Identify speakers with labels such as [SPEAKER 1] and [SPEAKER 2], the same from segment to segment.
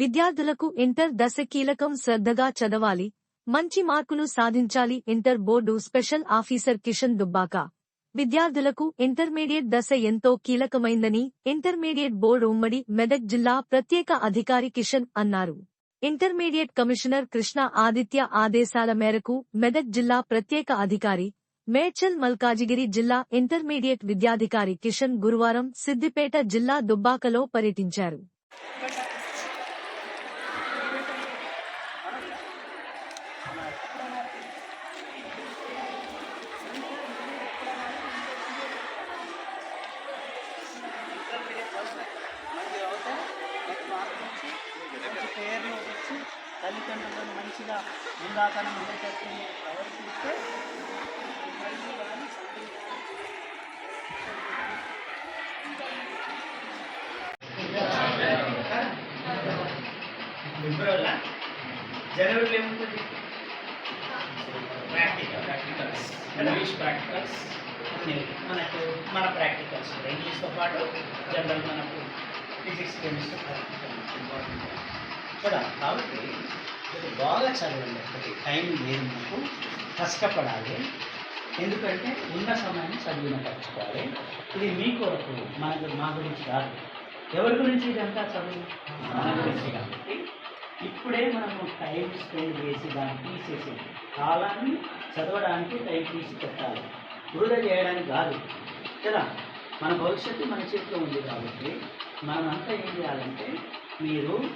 [SPEAKER 1] విద్యార్థులకు ఇంటర్ దశ కీలకం శ్రద్ధగా చదవాలి మంచి మార్కులు సాధించాలి inter board special officer Kishan Dubbaka. విద్యార్థులకు ఇంటర్మీడియట్ దశ ఎంతో కీలకమైందని ఇంటర్మీడియట్ బోర్డు ఉమ్మడి మెదక్ జిల్లా ప్రత్యేక అధికారి కిషన్ అన్నారు. ఇంటర్మీడియట్ కమిషనర్ కృష్ణ ఆదిత్య ఆదేశాల మేరకు మెదక్ జిల్లా ప్రత్యేక అధికారి మేడ్చల్ మల్కాజిగిరి జిల్లా ఇంటర్మీడియట్ విద్యాధికారి కిషన్ గురువారం సిద్దిపేట జిల్లా దుబ్బాకలో పర్యటించారు.
[SPEAKER 2] మంచిగా అవుతే మంచి వచ్చి మంచి పేర్లు వచ్చి తల్లిదండ్రులను మంచిగా ముందాకనం ఉండేటట్టు ప్రవర్తిస్తే
[SPEAKER 3] ఫిబ్రవరిలో జనవరిలో ఏముంటుంది ప్రాక్టికల్ ప్రాక్టికల్స్ ఇంగ్లీష్ ప్రాక్టికల్స్ మనకు మన ప్రాక్టికల్స్ ఇంగ్లీష్తో పాటు జనరల్ మనకు ఫిజిక్స్ కెమిస్ట్రీ ప్రాక్టికల్ కూడా కాబట్టి ఇది బాగా చదవండి ఒకటి టైం లేదు మనకు కష్టపడాలి. ఎందుకంటే ఉన్న సమయాన్ని చదివిన పరచుకోవాలి ఇది మీ కొరకు మనకు మా గురించి కాదు. ఎవరి గురించి ఇదంతా చదువు? మన గురించి కాబట్టి ఇప్పుడే మనము టైం స్పెండ్ చేసి దాన్ని తీసేసేది కాలాన్ని చదవడానికి టైం తీసి పెట్టాలి. వృధా చేయడానికి కాదు. కదా? మన భవిష్యత్తు మన చేతిలో ఉంది కాబట్టి మనమంతా ఏం చేయాలంటే మీరు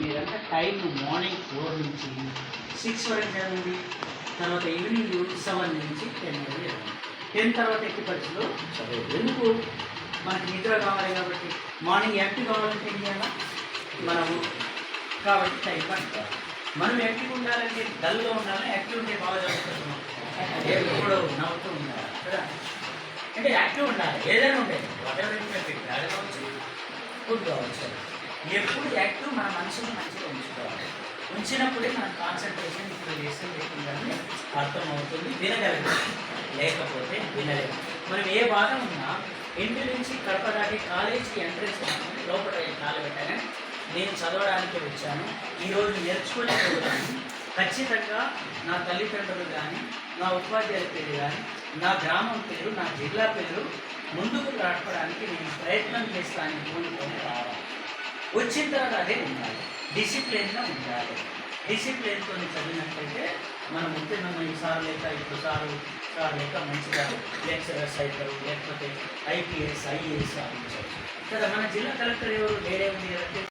[SPEAKER 3] మీరంతా టైం మార్నింగ్ ఫోర్ నుంచి సిక్స్ వరకు చదవండి. తర్వాత ఈవినింగ్ సెవెన్ నుంచి టెన్ వరకు చదవండి. టెన్ తర్వాత ఎట్టి పరీక్షలు చదవదు ఎందుకు? మనకి నిద్ర కావాలి కాబట్టి. మార్నింగ్ యాక్టివ్ కావాలంటే ఏం చేయాలా? మనము. కాబట్టి టైం పడుతుంది మనం యాక్టివ్ ఉండాలంటే డల్గా ఉండాలని యాక్టివ్ ఉంటే బాగా చదువుతున్నాం ఎప్పుడు నవ్వుతూ ఉండాలి? కదా? అంటే యాక్టివ్ ఉండాలి. ఏదైనా ఉండేది వాట్ ఎవర్ గాలి కావచ్చు ఫుడ్ కావచ్చు. ఎప్పుడు యాక్టివ్ మన మనసుని మంచిగా ఉంచుకోవాలి. ఉంచినప్పుడే మన కాన్సన్ట్రేషన్ ఇప్పుడు చేస్తే లేకుండానే అర్థమవుతుంది వినగలుగుతాం. లేకపోతే వినలేదు మనం ఏ భాగం ఉన్నా ఇంటి నుంచి కడప దాటి కాలేజీకి ఎంట్రెన్స్ లోపల కాలు పెట్టాలని నేను చదవడానికి వచ్చాను. ఈరోజు నేర్చుకోలేకపోతాను ఖచ్చితంగా నా తల్లిదండ్రులు కానీ నా ఉపాధ్యాయుల పేరు కానీ నా గ్రామం పేరు నా జిల్లా పేరు ముందుకు రావడానికి నేను ప్రయత్నం చేస్తాను కోరుకొని రావాలి. వచ్చిన తర్వాత అదే ఉండాలి. డిసిప్లిన్గా ఉండాలి. డిసిప్లిన్తో చదివినట్లయితే మనం ఉత్తీర్ణం ఈ సార్ లేక ఇప్పుడు సారు సార్ లేక మంచిగా లెక్చరర్స్ అవుతారు లేకపోతే ఐపీఎస్ ఐఏఎస్ సాధించవచ్చు కదా మన జిల్లా కలెక్టర్ ఎవరు? వేరే ఉంది